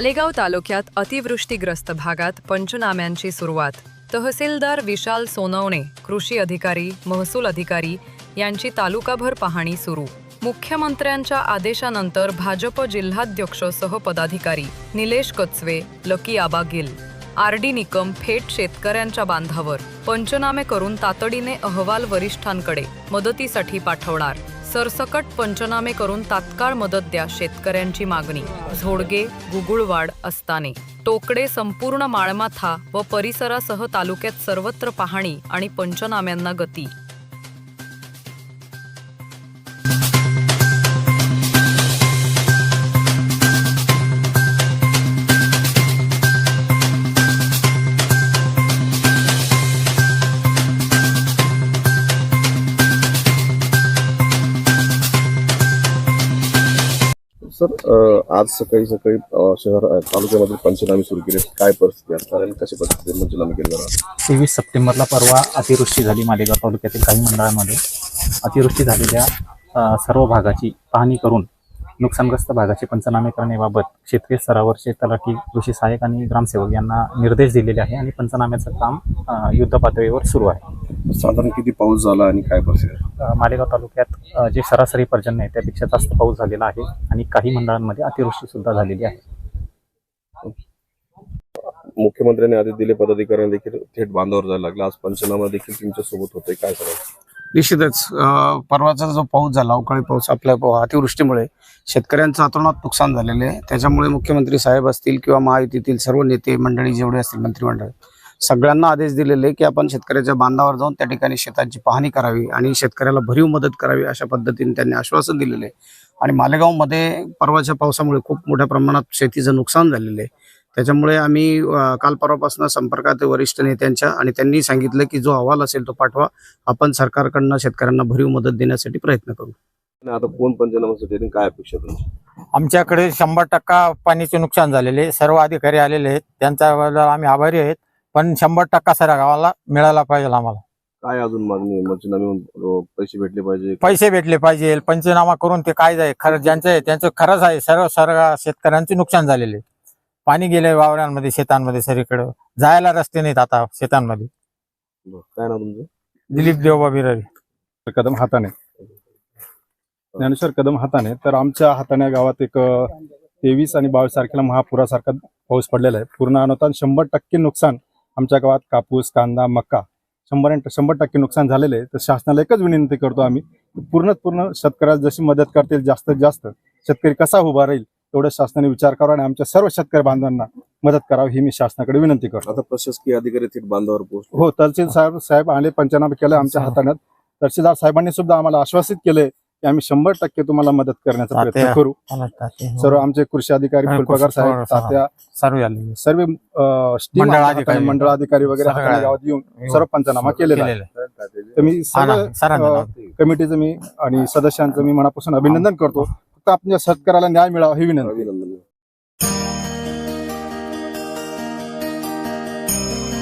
मालेगाव तालुक्यात अतिवृष्टीग्रस्त भागात पंचनाम्यांची सुरुवात. तहसीलदार विशाल सोनवणे कृषी अधिकारी महसूल अधिकारी यांची तालुकाभर पाहणी सुरू. मुख्यमंत्र्यांच्या आदेशानंतर भाजप जिल्हाध्यक्षसह पदाधिकारी Nilesh Kachwe Lucky Aba Gill R D Nikam थेट शेतकऱ्यांच्या बांधावर. पंचनामे करून तातडीने अहवाल वरिष्ठांकडे मदतीसाठी पाठवणार. सरसकट पंचनामे करून तात्काळ मदत द्या शेतकऱ्यांची मागणी. झोडगे गुगुळवाड असताने. टोकडे संपूर्ण माळमाथा व परिसरासह तालुक्यात सर्वत्र पाहणी आणि पंचनाम्यांना गती. सर आज सकाळी सकाळी शहर तालुक्यामध्ये पंचनामे सुरू केले. काय परिस्थिती असणार आणि कशा पद्धतीने पंचनामे केले जाणार तेवीस सप्टेंबरला परवा अतिवृष्टी झाली मालेगाव तालुक्यातील काही मंडळामध्ये. अतिवृष्टी झालेल्या अ, सर्व भागाची पाहणी करून नुकसानग्रस्त भागाचे पंचनामे करण्याबाबत क्षेत्रीय स्तरावरचे तलाठी कृषी सहाय्यक आणि ग्रामसेवक यांना निर्देश दिलेले आहे आणि पंचनाम्याचं काम अ, युद्ध पातळीवर सुरू आहे. साधारण किती पाऊस झाला आणि काय परिस्थिती? अ, मालेगाव तालुक्यात अ, जे सरासरी पर्जन्य आहे त्यापेक्षा जास्त पाऊस झालेला आहे आणि काही मंडळांमध्ये अतिवृष्टी सुद्धा झालेली आहे. मुख्यमंत्र्यांनी आदेश दिले पदाधिकाऱ्यांनी देखील थेट बांधावर जायला लागला. आज पंचनामा देखील तुमच्यासोबत होते काय करायचं? निश्चितच अं, परवाचा जो पाऊस झाला अवकाळी पाऊस आपल्या प- अतिवृष्टीमुळे शेतकऱ्यांचं अतोनात नुकसान झालेलं आहे. त्याच्यामुळे मुख्यमंत्री साहेब असतील किंवा महायुतीतील सर्व नेते मंडळी जेवढे असतील मंत्रिमंडळ सगळ्यांना आदेश दिलेले आहे की आपण शेतकऱ्याच्या बांधावर जाऊन त्या ठिकाणी शेतांची पाहणी करावी आणि शेतकऱ्याला भरीव मदत करावी अशा पद्धतीने त्यांनी आश्वासन दिलेलं. आहे आणि मालेगावमध्ये परवाच्या पावसामुळे खूप मोठ्या प्रमाणात शेतीचं नुकसान झालेलं आहे. त्याच्यामुळे आम्ही काल परवापासून संपर्कात वरिष्ठ नेत्यांच्या आणि त्यांनी सांगितलं की जो अहवाल असेल तो पाठवा. आपण सरकारकडनं शेतकऱ्यांना भरीव मदत देण्यासाठी प्रयत्न करू. आणि आता कोण पंचनामासाठी आणि काय अपेक्षा आमच्याकडे शंभर टक्का पाण्याचे नुकसान झालेले आहे. सर्व अधिकारी आलेले आहेत. त्यांच्या बद्दल आम्ही आभारी आहेत. पण शंभर टक्का सर गावाला मिळायला पाहिजे आम्हाला. काय अजून मागणी आहे? पंचनामे अ, पैसे भेटले पाहिजे? पैसे भेटले पाहिजे. पंचनामा करून ते काय जाय खरं ज्यांचं आहे त्यांचं खरंच आहे. सर्व सर्व शेतकऱ्यांचे नुकसान झालेले. पाणी गेले वावरांमध्ये शेतांमध्ये सगळीकडे जायला रस्ते नाहीत आता शेतांमध्ये. बरं. काय ना तुमचं? दिलीप देवबा बिरारी. कदम हाताने. ज्ञानेश्वर कदम हाताने. तर आमच्या हाताने गावात एक तेवीस आणि बावीस तारखेला महापुरासारखा पाऊस पडलेला आहे. पूर्ण अनुदान शंभर टक्के नुकसान. आमच्या गावात कापूस कांदा मक्का शंभर शंभर टक्के नुकसान झालेले आहे. तर शासनाला एकच विनंती करतो आम्ही की पूर्ण पूर्ण शेतकऱ्याला जशी मदत करतील जास्तीत जास्त शेतकरी कसा उभा राहील तेवढं शासनाने विचार करावा आणि आमच्या सर्व शेतकरी बांधवांना मदत करावी ही मी शासनाकडे विनंती करतो. आता प्रशासकीय अधिकारी थेट बांधावर पोहोचले. हो तहसील साहेब साहेब आले पंचनामे केले आमच्या हाताने. तहसीलदार साहेबांनी सुद्धा आम्हाला आश्वासित केले की आम्ही शंभर टक्के तुम्हाला मदत करण्याचा प्रयत्न तात्या. करू सर्व सर्व आमचे कृषी अधिकारी हा, फुलपगार कृषी साहेब हा. तात्या आलेले सर्व अं, team मंडळ अधिकारी. हाताने, मंडळ अधिकारी वगैरे हाताने. गावात येऊन सर्व पंचनामा केलेला आहे तर मी हा सर्व सरांना अं, नाव. कमिटीचं मी आणि सदस्यांचं मी मनापासून अभिनंदन करतो फक्त आपल्या शेतकऱ्याला न्याय मिळावा ही विनंती